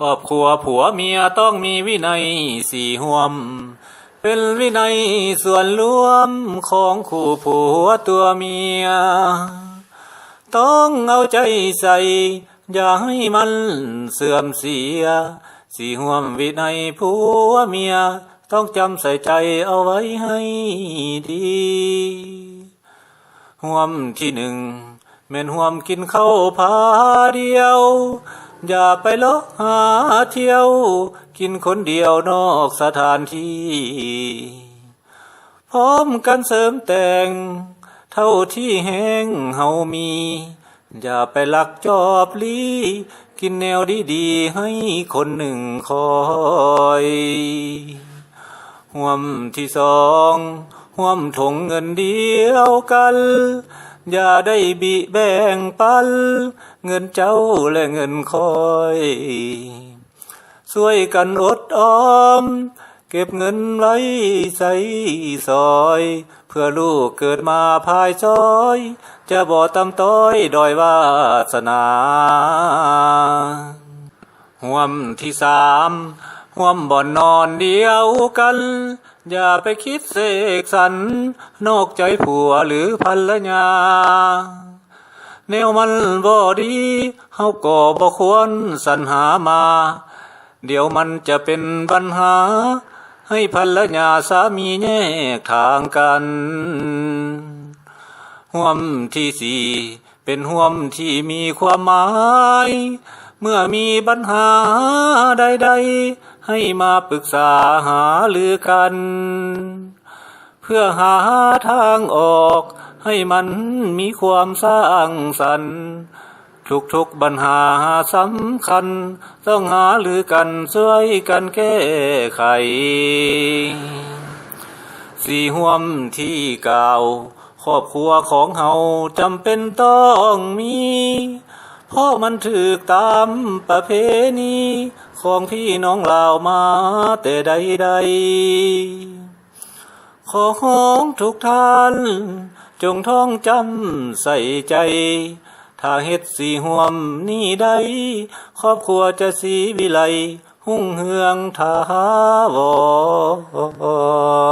ครอบครัวผัวเมียต้องมีวินัยสี่ห่วม เป็นวินัยส่วนรวมของคู่ผัวตัวเมีย ต้องเอาใจใส่ อย่าให้มันเสื่อมเสีย สี่ห่วมวินัยผัวเมีย ต้องจำใส่ใจเอาไว้ให้ดี ห่วมที่หนึ่งแม่นห่วมกินข้าวพาเดียว อย่าไปลาะหาเที่ยว กินคนเดียวนอกสถานที่ พร้อมกันเสริมแต่ง เท่าที่แห้งเฮามี อย่าไปลักจอบลีกินแนวดีๆให้คนหนึ่งคอยห่วมที่สองห่วมถงเงินเดียวกัน อย่าได้บิแบ่งปัน เงินเจ้าและเงินคอย ช่วยกันอดออม เก็บเงินไว้ใส่ซอย เพื่อลูกเกิดมาภายซอย จะบ่ตำต้อยดอยวาสนาห่วมที่สาม ห่วมบ่อนนอนเดียวกัน อย่าไปคิดเสกสรรนอกใจผัวหรือภรรยาแนวมันบ่ดีเฮาก็บ่ควรสรรหามา เดี๋ยวมันจะเป็นปัญหา ให้ภรรยาสามีแยกทางกันห่วมที่สี่เป็นห่วมที่มีความหมาย เมื่อมีปัญหาใดๆ ให้มาปรึกษาหาลือกัน เพื่อหาทางออกให้มันมีความสร้างสรรค์ทุกๆปัญหาสำคัญ ต้องหาลือกันช่วยกันแก้ไข สี่ห่วมที่เก่าครอบครัวของเฮาจำเป็นต้องมี เพราะมันถือตามประเพณี ของพี่น้องลาวมาแต่ใดๆของทุกท่าน จงท่องจำใส่ใจ ถ้าเฮ็ดสีห่วมนี่ได้ครอบครัวจะสีวิไล หุ่งเฮืองทาวร